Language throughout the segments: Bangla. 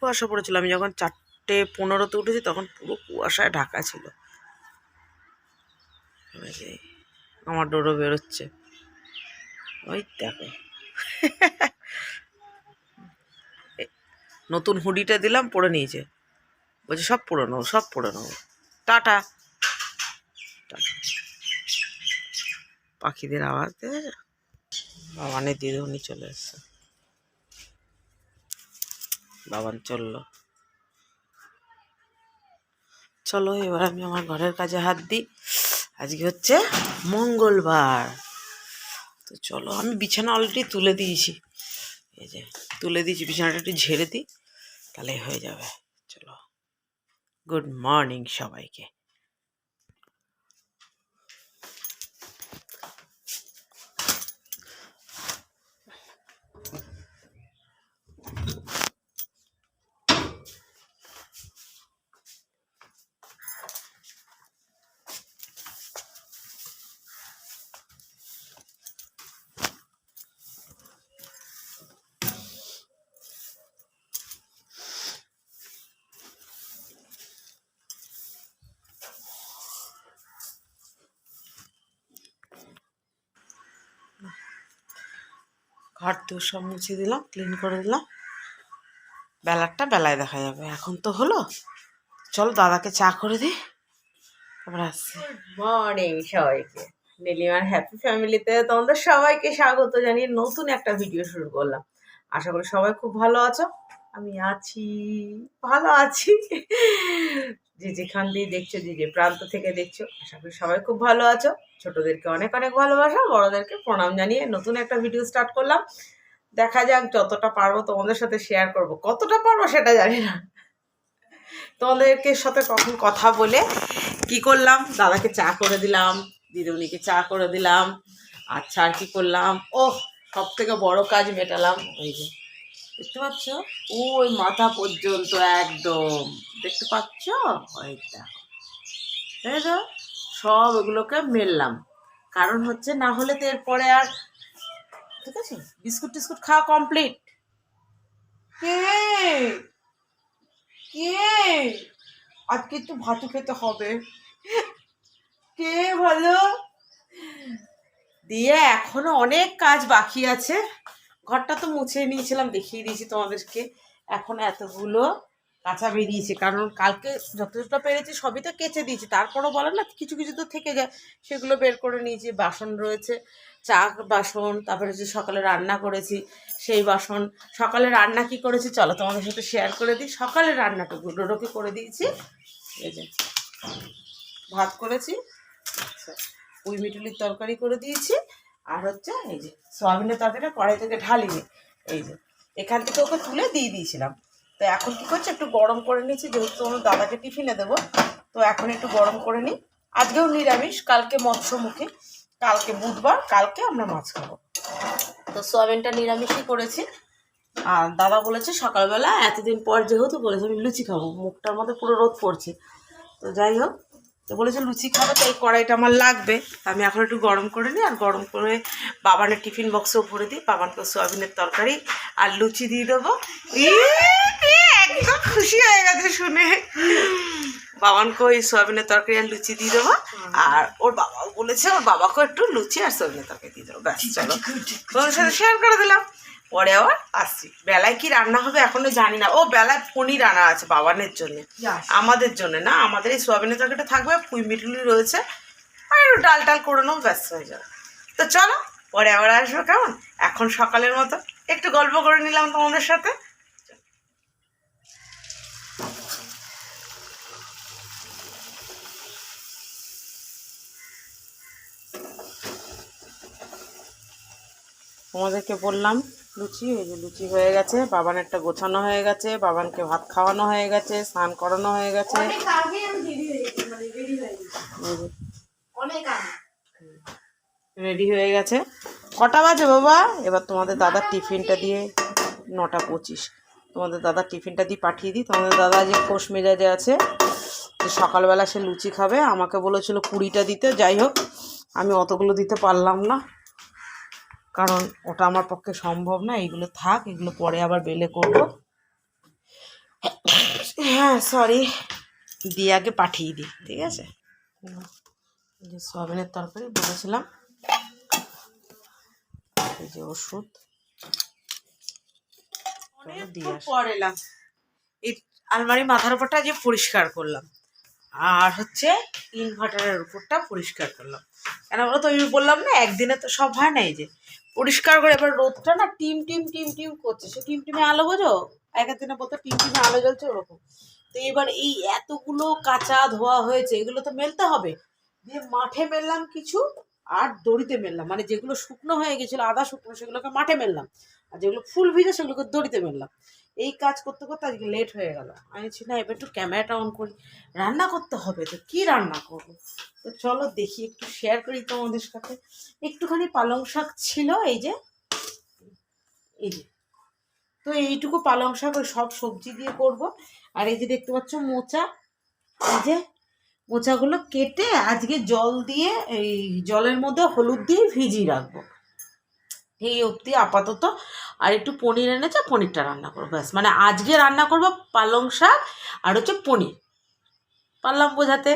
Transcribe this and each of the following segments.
কুয়াশা পড়েছিল। আমি যখন চারটে পনেরোতে উঠেছি, তখন পুরো কুয়াশায় ঢাকা ছিল। আমার ডোরো বেরোচ্ছে। ওই দেখো। নতুন হুডিটা দিলাম, পরে নিয়েছে। বলছে, সব পরে নেব, সব পরে নেব। টাটা। পাখিদের আওয়াজ, দেখেছ? বাবানের দিদিমণি চলে এসছে। বাবান, চলল। চলো, এবার আমি আমার ঘরের কাজে হাত দিই। আজকে হচ্ছে মঙ্গলবার। তো চলো, আমি বিছানা অলরেডি তুলে দিয়েছি। এই যে, তুলে দিয়েছি, বিছানাটা একটু ঝেড়ে দিই তাহলে হয়ে যাবে। চলো গুড মর্নিং সবাইকে। ঘর তো সব মুছে দিলাম ক্লিন করে দিলাম। বেলারটা বেলায় দেখা যাবে। এখন তো হলো। চলো দাদাকে চা করে দিই। তারপরে আসছি। মর্নিং সবাইকে। নীলিমার হ্যাপি ফ্যামিলিতে তোমাদের সবাইকে স্বাগত জানিয়ে নতুন একটা ভিডিও শুরু করলাম। আশা করি সবাই খুব ভালো আছো। আমি আছি, ভালো আছি। যে যেখান দিয়ে দেখছ যে যে প্রান্ত থেকে দেখছ। আশা করি সবাই খুব ভালো আছো। ছোটদেরকে অনেক অনেক ভালোবাসা, বড়দেরকে প্রণাম জানিয়ে নতুন একটা ভিডিও স্টার্ট করলাম। দেখা যাক যতটা পারব তোমাদের সাথে শেয়ার করব। কতটা পারব সেটা জানি না। তোমাদেরকে সাথে কখন কথা বলে কি করলাম? দাদাকে চা করে দিলাম, দিদিমণিকে চা করে দিলাম আচ্ছা আর কি করলাম? ওহ সব থেকে বড় কাজ মেটালাম, ওই যে। দেখতে পাচ্ছ? ওই মাথা পর্যন্ত একদম। দেখতে পাচ্ছ? ওই দেখো। দেখেছ সব এগুলোকে মেললাম। কারণ হচ্ছে না হলে তো এরপরে আর ঠিক আছে? বিস্কুট টিস্কুট খাওয়া কমপ্লিট কে? কে? আজকে একটু ভাতু খেতে হবে। কে ভালো দিয়ে এখনও অনেক কাজ বাকি আছে। ঘরটা তো মুছে নিয়েছিলাম, দেখিয়ে দিয়েছি তোমাদেরকে। এখন এতগুলো কাঁচা বেরিয়েছে, কারণ কালকে যতটা পেরেছি সবই তো কেচে দিয়েছি। তারপরও বলে না, কিছু কিছু তো থেকে যায়। সেগুলো বের করে নিয়েছি, বাসন রয়েছে, চা বাসন, তারপরে যে সকালে রান্না করেছি, সেই বাসন। সকালে রান্না কি করেছি? চলো তোমাদের সাথে শেয়ার করে দিই। সকালে রান্নাটুকু ডোডোকে করে দিয়েছি। ভাত করেছি আচ্ছা পুঁই মিটুলির তরকারি করে দিয়েছি। আর হচ্ছে এই যে সয়াবিনের তরকারিটা কড়াই থেকে ঢালিনি, এই যে। এখান থেকে ওকে তুলে দিয়ে দিয়েছিলাম। তো এখন কি করছে, একটু গরম করে নিয়েছি, যেহেতু তোমার দাদাকে টিফিনে দেবো, তো এখন একটু গরম করে নিই। আজকেও নিরামিষ, কালকে মৎস্যমুখী, কালকে বুধবার, কালকে আমরা মাছ খাব। তো সোয়াবিনটা নিরামিষই করেছি। আর দাদা বলেছে সকালবেলা, এতদিন পর যেহেতু বলেছে আমি লুচি খাব, মুখটার মধ্যে পুরো রোদ পড়ছে। তো যাই হোক তো বলেছে লুচি খাবে তো এই কড়াইটা আমার লাগবে। আমি এখন একটু গরম করে নিই আর গরম করে বাবানের টিফিন বক্সেও ভরে দিই বাবানকে সোয়াবিনের তরকারি আর লুচি দিয়ে দেবো। একদম খুশি হয়ে গেছে শুনে। বাবানকে ওই সোয়াবিনের তরকারি আর লুচি দিয়ে দেবো। আর ওর বাবাও বলেছে ওর বাবাকেও একটু লুচি আর সোয়াবিনের তরকারি দিয়ে দেবো। ব্যাস চলো। তোমাদের সাথে শেয়ার করে দিলাম। পরে আবার আসছি বেলায় কি রান্না হবে এখনও জানি না। ও বেলায় পনির আনা আছে বাবানের জন্য। আমাদের জন্য না আমাদের এই সোয়াবিনের তরকারিটা থাকবে পুঁই মিটুলি রয়েছে। আর একটু ডাল টাল করে নেব ব্যস্ত হয়ে যাবে। তো চলো পরে আবার আসব কেমন? এখন সকালের মতো। একটু গল্প করে নিলাম তোমাদের সাথে। তোমাদেরকে বললাম লুচি এই যে লুচি হয়ে গেছে বাবানেরটা গোছানো হয়ে গেছে বাবানকে ভাত খাওয়ানো হয়ে গেছে স্নান করানো হয়ে গেছে। রেডি হয়ে গেছে কটা বাজে বাবা? এবার তোমাদের দাদার টিফিনটা দিয়ে নটা পঁচিশ। তোমাদের দাদার টিফিনটা দিয়ে পাঠিয়ে দিই। তোমাদের দাদা যে খোশ মেজাজে আছে যে সকালবেলা সে লুচি খাবে আমাকে বলেছিল কুড়িটা দিতে। যাই হোক আমি অতগুলো দিতে পারলাম না। কারণ ওটা আমার পক্ষে সম্ভব না এগুলো থাক এগুলো পরে আবার বেলে করব। হ্যাঁ সরি দিয়ে আগে পাঠিয়ে দিই ঠিক আছে? যে সোয়াবিনের তরকারি বলেছিলাম। এই যে ওষুধ। দিয়ে। পর এলাম। এই আলমারি মাথার উপরটা যে পরিষ্কার করলাম। আর হচ্ছে ইনভার্টারের উপরটা পরিষ্কার করলাম। কেন বলো তো আমি বললাম না, একদিনে তো সব হয় না এই যে। পরিষ্কার করে এবার রোদটা না টিম টিম টিম টিম করছে। সে টিম, টিমে আলো বোঝো? এক দিনে বলতো টিম, টিমে আলো জ্বলছে ওরকম। তো এবার এই এতগুলো কাঁচা ধোয়া হয়েছে, এগুলো তো মেলতে হবে। দিয়ে মাঠে মেললাম কিছু। আর দড়িতে মেললাম। মানে যেগুলো শুকনো হয়ে গেছিল আদা শুকনো, সেগুলোকে মাঠে মেললাম। আর যেগুলো ফুল ভিজে, সেগুলোকে দড়িতে মেললাম। এই কাজ করতে করতে আজকে লেট হয়ে গেল। আমি বলছি, না, এবার একটু ক্যামেরাটা অন করি। রান্না করতে হবে তো, কি রান্না করব? তো চলো দেখি, একটু শেয়ার করি তোমাদের সাথে। একটুখানি পালং শাক ছিল, এই যে এই যে। তো এইটুকু পালং শাক, ওই সব সবজি দিয়ে করব। আর এই যে দেখতে পাচ্ছ মোচা, এই যে মোচাগুলো কেটে আজকে জল দিয়ে, এই জলের মধ্যে হলুদ দিয়ে ভিজিয়ে রাখব। এই অবধি আপাতত। আর একটু পনির এনেছে, পনিরটা রান্না করব। ব্যাস মানে আজকে রান্না করব পালং শাক আর হচ্ছে পনির। পারলাম বোঝাতে?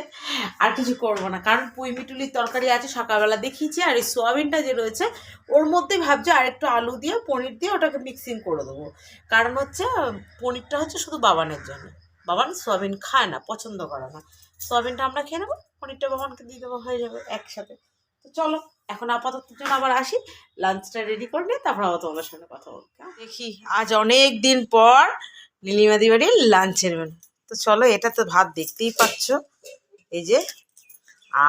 আর কিছু করব না, কারণ পুঁই মিটুলির তরকারি আছে, সকালবেলা দেখিয়েছি, আর এই সোয়াবিনটা যে রয়েছে, ওর মধ্যেই ভাবছি আর একটু আলু দিয়ে, পনির দিয়ে ওটাকে মিক্সিং করে দেবো। কারণ হচ্ছে, পনিরটা হচ্ছে শুধু বাবানের জন্য। বাবান সোয়াবিন খায় না, পছন্দ করে না। সোয়াবিনটা আমরা খেয়ে নেব, পনিরটা বাবানকে দিয়ে দেবো, হয়ে যাবে একসাথে। তো চলো, এখন আপাতত জন্য আবার আসি। লাঞ্চটা রেডি করে নিয়ে তারপর আবার তোমাদের সঙ্গে কথা বলব দেখি, আজ অনেক দিন পর নীলিমাদি বাড়ির লাঞ্চের মেনু তো চলো, এটা তো ভাত দেখতেই পাচ্ছ। এই যে,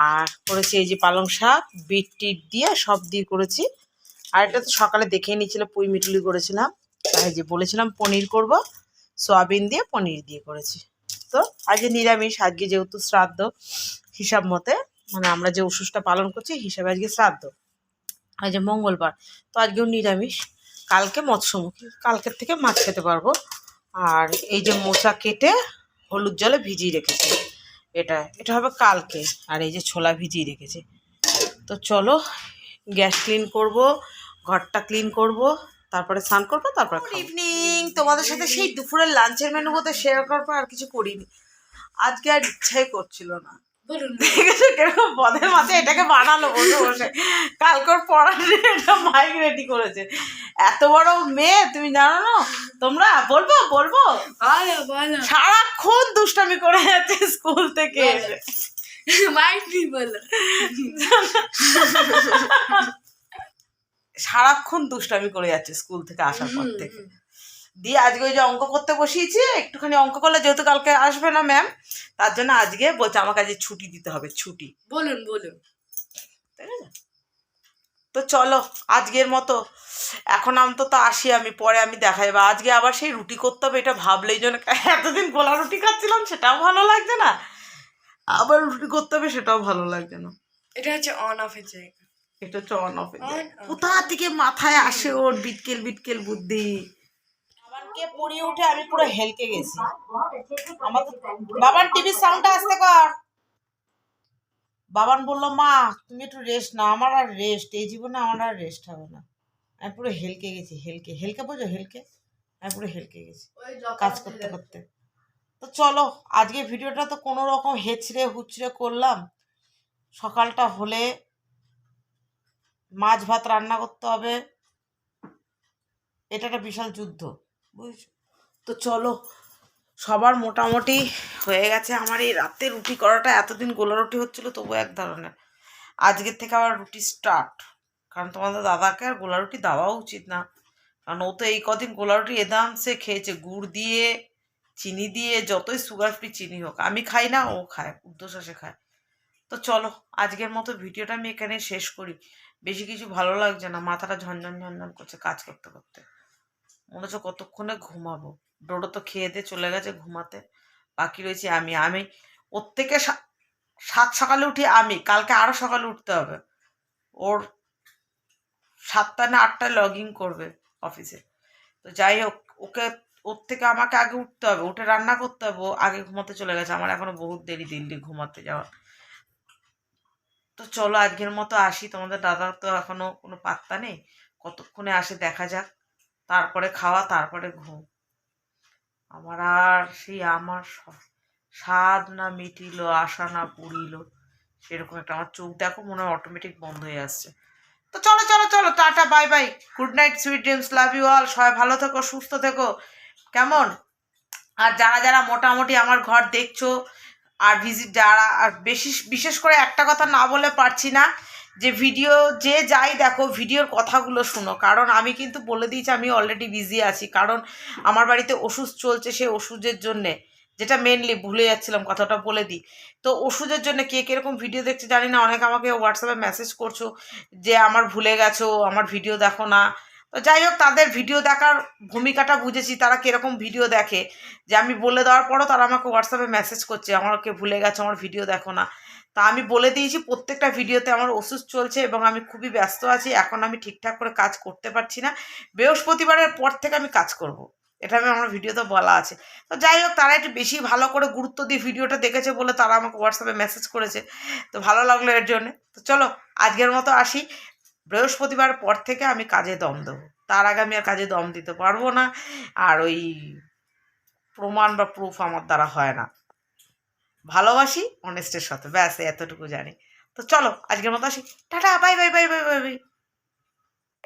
আর করেছি এই যে পালং শাক, বিট টিট দিয়ে সব দিয়ে করেছি। আর এটা তো সকালে দেখেই নিয়েছিল, পুঁই মিটুলি করেছিলাম। আর যে বলেছিলাম, পনির করব। সোয়াবিন দিয়ে পনির দিয়ে করেছি। তো আজকে নিরামিষ, আজকে যেহেতু শ্রাদ্ধ, হিসাব মতে মানে আমরা যে উষুসটা পালন করছি, হিসাবে আজকে শ্রাদ্ধ। আজ মঙ্গলবার, তো আজকেও নিরামিষ। কালকে মৎস্যমুখী, কালকের থেকে মাছ খেতে পারব। আর এই যে মোচা কেটে হলুদ জলে ভিজিয়ে রেখেছি। এটা এটা হবে কালকে। আর এই যে ছোলা ভিজিয়ে রেখেছি। তো চলো, গ্যাস ক্লিন করব, ঘরটা ক্লিন করব। তারপরে স্নান করব তারপরে ইভিনিং তোমাদের সাথে সেই দুপুরের লাঞ্চের মেনু মতো শেয়ার করব আর কিছু করিনি। আজকে আর ইচ্ছাই করছিল না। কীরকম পদের মাথায় এটাকে বানালো বসে বসে। কালকর পড়ার এটা মাইক রেডি করেছে। এত বড় মেয়ে তুমি জানো না? তোমরা বলব বলব? বলো বলো। সারাক্ষণ দুষ্টামি করে যাচ্ছে স্কুল থেকে এসে। মাইটি বলো। সারাক্ষণ দুষ্টামি করে যাচ্ছে স্কুল থেকে আসার পর থেকে। দিয়ে আজকে ওই যে অঙ্ক করতে বসিয়েছি একটুখানি অঙ্ক করলে যেহেতু কালকে আসবে না ম্যাম তার জন্য আজকে বলছে আমাকে আজকে ছুটি দিতে হবে ছুটি। বলুন বলুন। তাই না? তো চলো আজকের মতো। এখন অন্তত আসি আমি পরে আমি দেখাই। বা আজকে আবার সেই রুটি করতে হবে এটা ভাবলেই যেন এতদিন গোলা রুটি খাচ্ছিলাম সেটাও ভালো লাগছে না। আবার রুটি করতে হবে সেটাও ভালো লাগছে না। এটা হচ্ছে অন অফের জায়গা। এটা হচ্ছে অন অফ কোথা থেকে মাথায় আসে ওর বিটকেল বিটকেল বুদ্ধি? বাবানকে পড়িয়ে উঠে আমি পুরো হেলকে গেছি। বাবান টিভির সাউন্ডটা আসতে কর। বাবান বলল মা তুমি একটু রেস্ট নাও আমার আর রেস্ট এই জীবনে আমার আর রেস্ট হবে না। আমি পুরো হেলকে গেছি হেলকে। হেলকে বোঝো হেলকে? আমি পুরো হেলকে গেছি কাজ করতে করতে। তো চলো আজকে ভিডিওটা তো কোনো রকম হেচড়ে হুচড়ে করলাম। সকালটা হলে মাছ ভাত রান্না করতে হবে। এটা একটা বিশাল যুদ্ধ, বুঝছ? তো চলো, সবার মোটামুটি হয়ে গেছে। আমার এই রাতে রুটি করাটা এতদিন গোলা রুটি হচ্ছিল তবু এক ধরনের। আজকের থেকে আবার রুটি স্টার্ট কারণ তোমাদের দাদাকে আর গোলা রুটি দেওয়াও উচিত না। কারণ ও তো এই কদিন গোলা রুটি এদাম সে খেয়েছে। গুড় দিয়ে, চিনি দিয়ে, যতই সুগার ফ্রি চিনি হোক। আমি খাই না, ও খায় উর্ধ্বশ্বাসে খায়। তো চলো, আজকের মতো ভিডিওটা আমি এখানে শেষ করি। বেশি কিছু ভালো লাগছে না, মাথাটা ঝনঝন ঝনঝন করছে কাজ করতে করতে। মনে হচ্ছে কতক্ষণে ঘুমাবো। ডোডো তো খেয়ে দিয়ে চলে গেছে ঘুমাতে। বাকি রয়েছে আমি। আমি ওর থেকে সাত সকালে উঠি আমি। কালকে আরও সকালে উঠতে হবে। ওর সাতটা না আটটায় লগ ইন করবে অফিসে। তো যাই হোক, ওকে, ওর থেকে আমাকে আগে উঠতে হবে। উঠে রান্না করতে হবে। আগে ঘুমাতে চলে গেছে। আমার এখনও বহুত দেরি দিল্লি ঘুমাতে যাওয়া তো চলো আজকের মতো আসি। তোমাদের দাদার তো এখনও কোনো পাত্তা নেই। কতক্ষণে আসে দেখা যাক। তারপরে খাওয়া, তারপরে ঘুম। আমার আর সেই আমার স্বাদ না মিটিল, আশা না পুরিল সেরকম একটা আমার চোখ দেখো মনে হয় অটোমেটিক বন্ধ হয়ে আসছে। তো চলো চলো চলো, tata bye bye good night sweet dreams love you all সবাই ভালো থেকো, সুস্থ থেকো। কেমন? আর যারা যারা মোটামুটি আমার ঘর দেখছ আর ভিজিট যারা, আর বেশি, বিশেষ করে একটা কথা না বলে পারছি না, যে ভিডিও যে যাই দেখো ভিডিওর কথাগুলো শুনো। কারণ আমি কিন্তু বলে দিয়েছি, আমি অলরেডি বিজি আছি। কারণ আমার বাড়িতে ওষুধ চলছে সেই ওষুধের জন্যে। যেটা মেনলি ভুলে যাচ্ছিলাম, কথাটা বলে দিই। তো ওষুধের জন্য কে কীরকম ভিডিও দেখছে জানি না। অনেকে আমাকে হোয়াটসঅ্যাপে মেসেজ করছ যে, আমার ভুলে গেছো, আমার ভিডিও দেখো না। তো যাই হোক, তাদের ভিডিও দেখার ভূমিকাটা বুঝেছি, তারা কীরকম ভিডিও দেখে। যে আমি বলে দেওয়ার পরও তারা আমাকে হোয়াটসঅ্যাপে মেসেজ করছে, আমাকে ভুলে গেছে, আমার ভিডিও দেখো না। তা আমি বলে দিয়েছি, প্রত্যেকটা ভিডিওতে আমার ওষুধ চলছে এবং আমি খুবই ব্যস্ত আছি, এখন আমি ঠিকঠাক করে কাজ করতে পারছি না। বৃহস্পতিবারের পর থেকে আমি কাজ করব। এটা আমি আমার ভিডিওতে বলা আছে। তো যাই হোক, তারা একটু বেশি ভালো করে গুরুত্ব দিয়ে ভিডিওটা দেখেছে বলে তারা আমাকে হোয়াটসঅ্যাপে মেসেজ করেছে। তো ভালো লাগল এর জন্য। তো চলো, আজকের মতো আসি। বৃহস্পতিবার পর থেকে আমি কাজে দম দেবো। তার আগে আমি আর কাজে দম দিতে পারব না আর ওই প্রমাণ বা প্রুফ আমার দ্বারা হয় না। ভালোবাসি অনেস্টের সাথে, ব্যাস এতটুকু জানি। তো চলো, আজকের মতো আসি। Tata bye bye bye bye bye bye